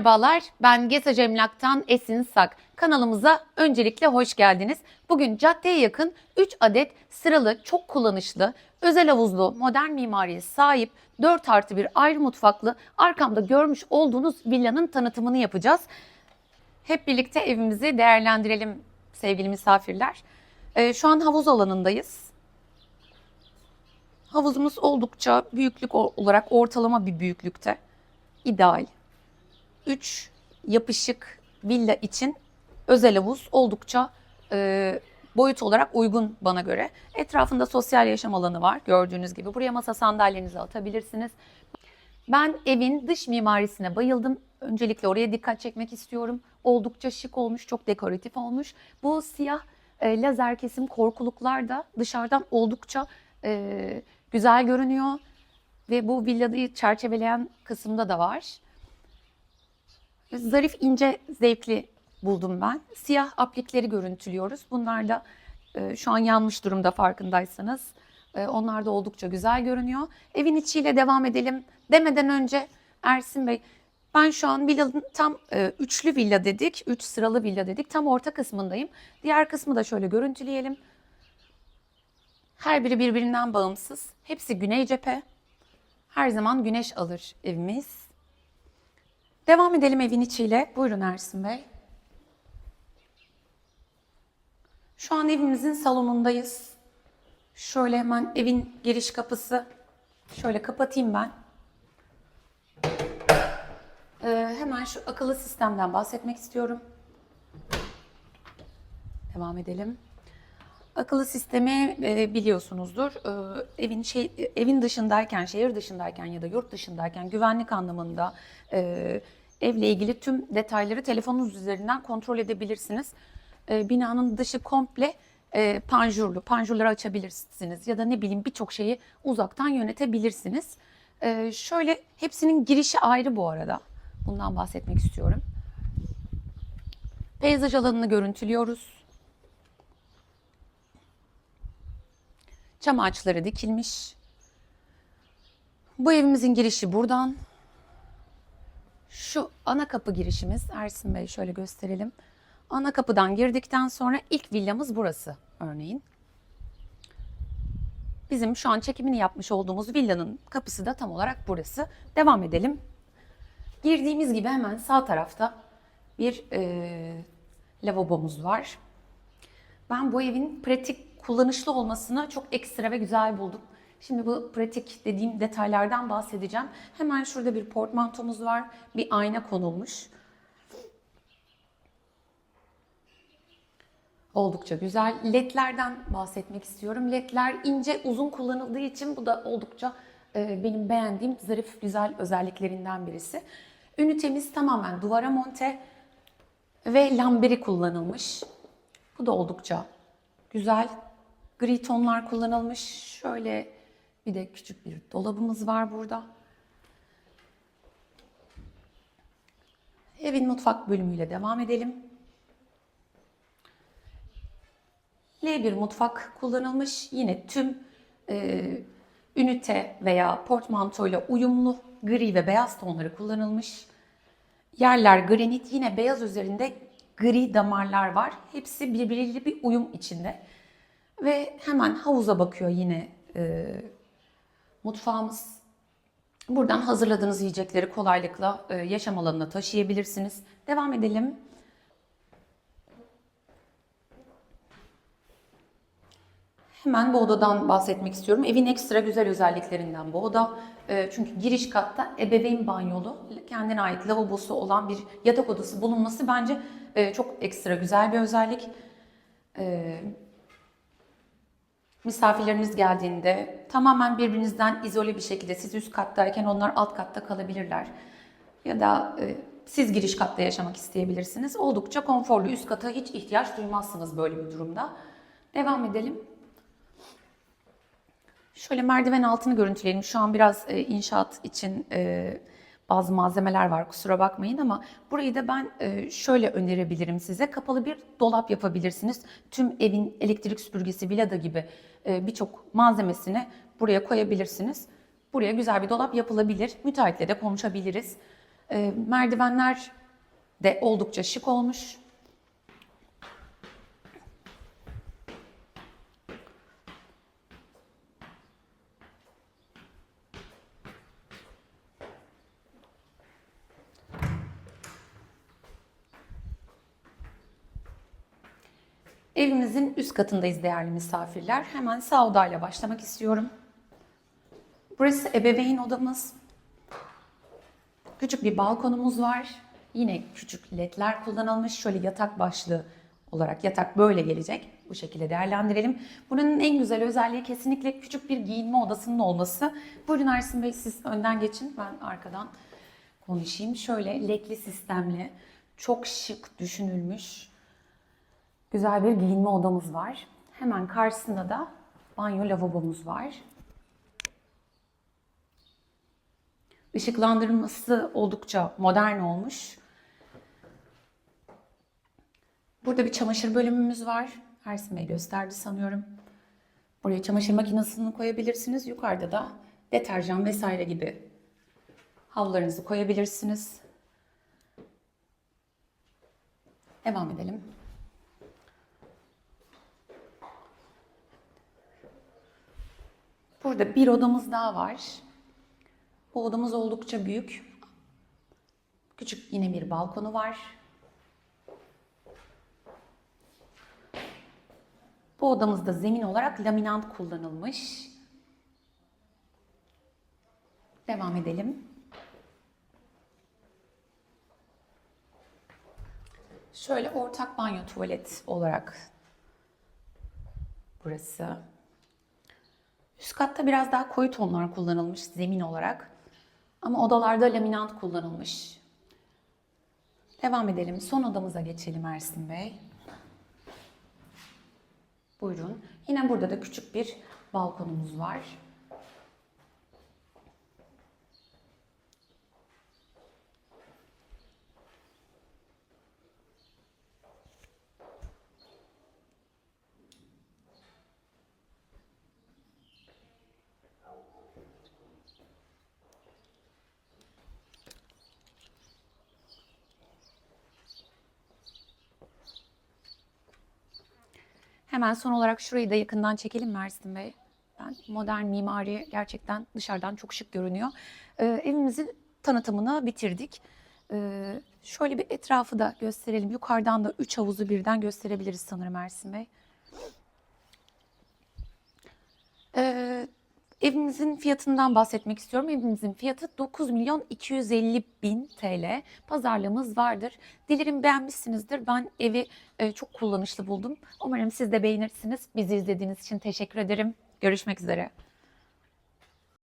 Merhabalar, ben Gesaj Emlak'tan Esin Sak. Kanalımıza öncelikle hoş geldiniz. Bugün caddeye yakın 3 adet sıralı, çok kullanışlı, özel havuzlu, modern mimariye sahip 4 artı bir ayrı mutfaklı arkamda görmüş olduğunuz villanın tanıtımını yapacağız. Hep birlikte evimizi değerlendirelim sevgili misafirler. Ee, şu an havuz alanındayız. Havuzumuz oldukça büyüklük olarak ortalama bir büyüklükte. İdeal. 3 yapışık villa için özel havuz oldukça e, boyut olarak uygun bana göre. Etrafında sosyal yaşam alanı var gördüğünüz gibi. Buraya masa sandalyenizi atabilirsiniz. Ben evin dış mimarisine bayıldım. Öncelikle oraya dikkat çekmek istiyorum. Oldukça şık olmuş, çok dekoratif olmuş. Bu siyah e, lazer kesim korkuluklar da dışarıdan oldukça e, güzel görünüyor. Ve bu villayı çerçeveleyen kısımda da var. Zarif, ince, zevkli buldum ben. Siyah aplikleri görüntülüyoruz. Bunlar da e, şu an yanmış durumda farkındaysanız. E, onlar da oldukça güzel görünüyor. Evin içiyle devam edelim. Demeden önce Ersin Bey, ben şu an villanın tam e, üçlü villa dedik, üç sıralı villa dedik. Tam orta kısmındayım. Diğer kısmı da şöyle görüntüleyelim. Her biri birbirinden bağımsız. Hepsi güney cephe. Her zaman güneş alır evimiz. Devam edelim evin içiyle. Buyurun Ersin Bey. Şu an evimizin salonundayız. Şöyle hemen evin giriş kapısı. Şöyle kapatayım ben. Ee, hemen şu akıllı sistemden bahsetmek istiyorum. Devam edelim. Akıllı sistemi e, biliyorsunuzdur. E, evin şey evin dışındayken, şehir dışındayken ya da yurt dışındayken güvenlik anlamında e, evle ilgili tüm detayları telefonunuz üzerinden kontrol edebilirsiniz. E, binanın dışı komple e, panjurlu, panjurları açabilirsiniz ya da ne bileyim birçok şeyi uzaktan yönetebilirsiniz. E, şöyle hepsinin girişi ayrı bu arada. Bundan bahsetmek istiyorum. Peyzaj alanını görüntülüyoruz. Çam ağaçları dikilmiş. Bu evimizin girişi buradan. Şu ana kapı girişimiz Ersin Bey şöyle gösterelim. Ana kapıdan girdikten sonra ilk villamız burası örneğin. Bizim şu an çekimini yapmış olduğumuz villanın kapısı da tam olarak burası. Devam edelim. Girdiğimiz gibi hemen sağ tarafta bir e, lavabomuz var. Ben bu evin pratik, kullanışlı olmasını çok ekstra ve güzel buldum. Şimdi bu pratik dediğim detaylardan bahsedeceğim. Hemen şurada bir portmantomuz var. Bir ayna konulmuş. Oldukça güzel. LED'lerden bahsetmek istiyorum. LED'ler ince, uzun kullanıldığı için bu da oldukça e, benim beğendiğim zarif, güzel özelliklerinden birisi. Ünitemiz tamamen duvara monte ve lamberi kullanılmış. Bu da oldukça güzel. Gri tonlar kullanılmış. Şöyle bir de küçük bir dolabımız var burada. Evin mutfak bölümüyle devam edelim. L1 mutfak kullanılmış. Yine tüm e, ünite veya portmantoyla uyumlu gri ve beyaz tonları kullanılmış. Yerler granit. Yine beyaz üzerinde gri damarlar var. Hepsi birbiriyle bir uyum içinde. Ve hemen havuza bakıyor yine e, mutfağımız. Buradan hazırladığınız yiyecekleri kolaylıkla e, yaşam alanına taşıyabilirsiniz. Devam edelim. Hemen bu odadan bahsetmek istiyorum. Evin ekstra güzel özelliklerinden bu oda. E, çünkü giriş katta ebeveyn banyolu, kendine ait lavabosu olan bir yatak odası bulunması bence e, çok ekstra güzel bir özellik. Misafirleriniz geldiğinde tamamen birbirinizden izole bir şekilde siz üst kattayken onlar alt katta kalabilirler. Ya da e, siz giriş katta yaşamak isteyebilirsiniz. Oldukça konforlu. Üst kata hiç ihtiyaç duymazsınız böyle bir durumda. Devam edelim. Şöyle merdiven altını görüntüleyelim. Şu an biraz e, inşaat için e, bazı malzemeler var kusura bakmayın ama burayı da ben e, şöyle önerebilirim size. Kapalı bir dolap yapabilirsiniz. Tüm evin elektrik süpürgesi, vilada gibi e, birçok malzemesini buraya koyabilirsiniz. Buraya güzel bir dolap yapılabilir. Müteahhitle de konuşabiliriz. Ee, merdivenler de oldukça şık olmuş. Evimizin üst katındayız değerli misafirler. Hemen sağ odayla başlamak istiyorum. Burası ebeveyn odamız. Küçük bir balkonumuz var. Yine küçük ledler kullanılmış. Şöyle yatak başlığı olarak yatak böyle gelecek. Bu şekilde değerlendirelim. Buranın en güzel özelliği kesinlikle küçük bir giyinme odasının olması. Buyurun Ersin Bey siz önden geçin. Ben arkadan konuşayım. Şöyle ledli sistemli, çok şık düşünülmüş güzel bir giyinme odamız var. Hemen karşısında da banyo lavabomuz var. Işıklandırılması oldukça modern olmuş. Burada bir çamaşır bölümümüz var. Ersin Bey gösterdi sanıyorum. Buraya çamaşır makinesini koyabilirsiniz. Yukarıda da deterjan vesaire gibi havlularınızı koyabilirsiniz. Devam edelim. Burada bir odamız daha var. Bu odamız oldukça büyük. Küçük yine bir balkonu var. Bu odamızda zemin olarak laminant kullanılmış. Devam edelim. Şöyle ortak banyo tuvalet olarak burası. Üst katta biraz daha koyu tonlar kullanılmış zemin olarak. Ama odalarda laminant kullanılmış. Devam edelim. Son odamıza geçelim Ersin Bey. Buyurun. Yine burada da küçük bir balkonumuz var. Hemen son olarak şurayı da yakından çekelim Mersin Bey. Ben modern mimari gerçekten dışarıdan çok şık görünüyor. Ee, evimizin tanıtımını bitirdik. Ee, şöyle bir etrafı da gösterelim. Yukarıdan da üç havuzu birden gösterebiliriz sanırım Ersin Bey. Ee, evimizin fiyatından bahsetmek istiyorum. Evimizin fiyatı 9 milyon 250 bin TL. Pazarlığımız vardır. Dilerim beğenmişsinizdir. Ben evi e, çok kullanışlı buldum. Umarım siz de beğenirsiniz. Bizi izlediğiniz için teşekkür ederim. Görüşmek üzere.